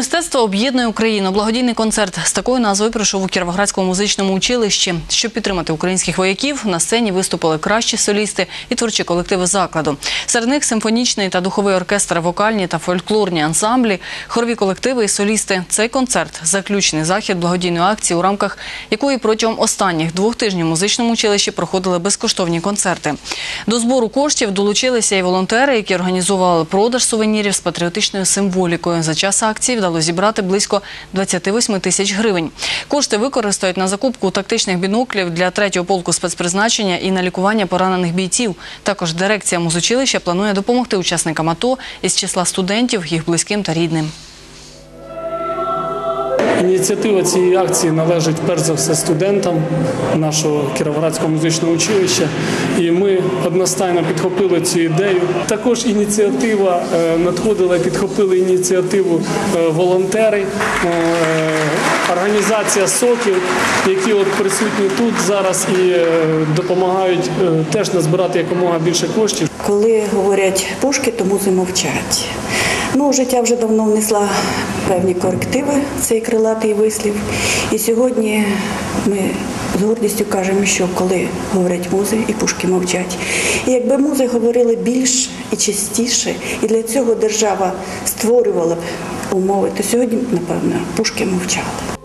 Мистецтво об'єднує Україну. Благодійний концерт з такою назвою пройшов у Кіровоградському музичному училищі. Щоб підтримати українських вояків, на сцені виступили кращі солісти і творчі колективи закладу. Серед них симфонічний та духовий оркестр, вокальні та фольклорні ансамблі, хорові колективи і солісти. Цей концерт заключний захід благодійної акції, у рамках якої протягом останніх двох тижнів у музичному училищі проходили безкоштовні концерти. До збору коштів долучилися і волонтери, які організовували продаж сувенірів з патріотичною символікою. За час акції вдалося зібрати близько 28 тисяч гривень. Кошти використають на закупку тактичних біноклів для третього полку спецпризначення і на лікування поранених бійців. Також дирекція музучилища планує допомогти учасникам АТО із числа студентів, їх близьким та рідним. Ініціатива цієї акції належить перш за все студентам нашого Кіровоградського музичного училища, і ми одностайно підхопили цю ідею. Також ініціатива е, надходила, підхопили ініціативу е, волонтери, е, організація соків, які от присутні тут зараз і допомагають теж назбирати якомога більше коштів. Коли говорять пушки, то музи мовчать. Ну, життя вже давно внесла певні корективи, цей крилатий вислів. І сьогодні ми з гордістю кажемо, що коли говорять музи, і пушки мовчать. І якби музи говорили більш і частіше, і для цього держава створювала б умови, то сьогодні, напевно, пушки мовчали.